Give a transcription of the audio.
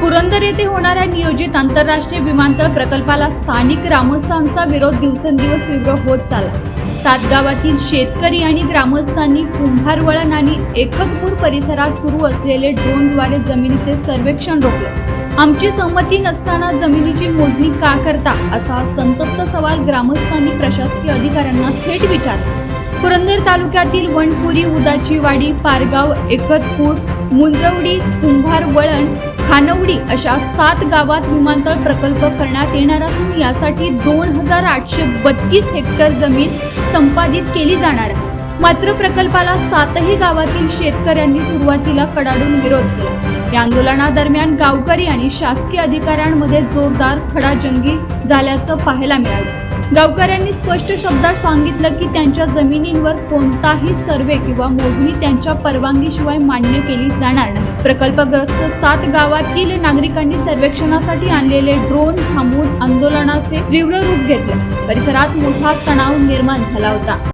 पुरंदर येथे होणाऱ्या नियोजित आंतरराष्ट्रीय विमानतळ प्रकल्पाला स्थानिक ग्रामस्थांचा विरोध दिवसेंदिवस तीव्र होत चालला. सातगावातील शेतकरी आणि ग्रामस्थांनी कुंभारवळण आणि एकतपूर परिसरात सुरू असलेले ड्रोनद्वारे जमिनीचे सर्वेक्षण रोखले. आमची संमती नसताना जमिनीची मोजणी का करता असा संतप्त सवाल ग्रामस्थांनी प्रशासकीय अधिकाऱ्यांना थेट विचारला. पुरंदर तालुक्यातील वणपुरी उदाची वाडी पारगाव एकतपूर मुंजवडी कुंभार वळण खानवडी अशा सात गावात विमानतळ प्रकल्प करण्यात येणार असून यासाठी दोन हजार आठशे बत्तीस हेक्टर जमीन संपादित केली जाणार आहे. मात्र प्रकल्पाला सातही गावातील शेतकऱ्यांनी सुरुवातीला कडाडून विरोध केला. या आंदोलनादरम्यान गावकरी आणि शासकीय अधिकाऱ्यांमध्ये जोरदार खडाजंगी झाल्याचं पाहायला मिळालं. गावकऱ्यांनी स्पष्ट शब्दात सांगितलं की त्यांच्या जमिनींवर कोणताही सर्वे किंवा मोजणी त्यांच्या परवानगीशिवाय मान्य केली जाणार नाही. प्रकल्पग्रस्त सात गावातील नागरिकांनी सर्वेक्षणासाठी आणलेले ड्रोन थांबवून आंदोलनाचे तीव्र रूप घेतले. परिसरात मोठा तणाव निर्माण झाला होता.